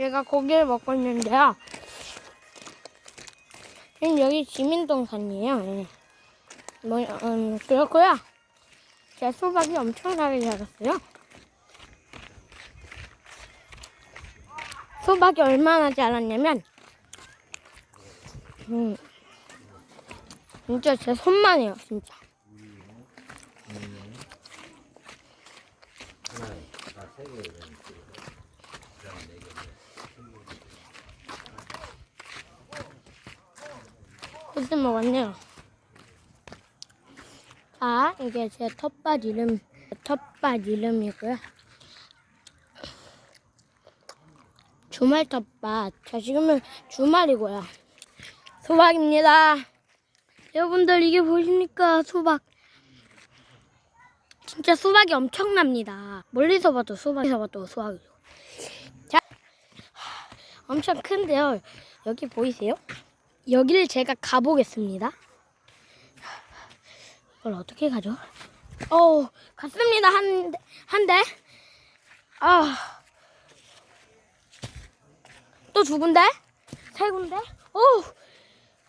제가 고기를 먹고 있는데요. 여기 지민동산이에요. 예. 뭐, 음, 그렇고요. 제 수박이 엄청나게 자랐어요. 수박이 얼마나 자랐냐면, 음, 진짜 제 손만 해요, 진짜. 벌써 먹었네 요. 자, 이게 제 텃밭 이름, 텃밭 이름이고요. 주말 텃밭. 자, 지금은 주말이고요. 수박입니다. 여러분들 이게 보십니까? 수박. 진짜 수박이 엄청납니다. 멀리서 봐도 수박에서 봐도 수박이죠. 자, 엄청 큰데요. 여기 보이세요? 여기를 제가 가보겠습니다. 이걸 어떻게 가죠? 어, 갔습니다. 한, 대- 한 대. 아. 또 두 군데? 세 군데? 어,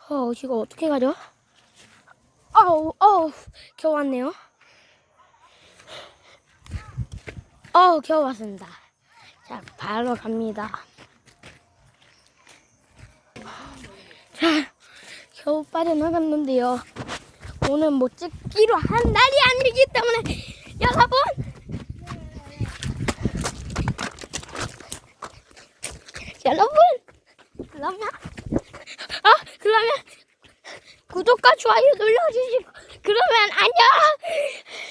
어, 이거 어떻게 가죠? 어우, 어우, 겨우 왔네요. 어우, 겨우 왔습니다. 자, 바로 갑니다. 자, 겨우 빠져나갔는데요. 오늘 못 찍기로 한 날이 아니기 때문에 여러분! 여러분! 그러면 아 그러면 구독과 좋아요 눌러주시고 그러면 안녕!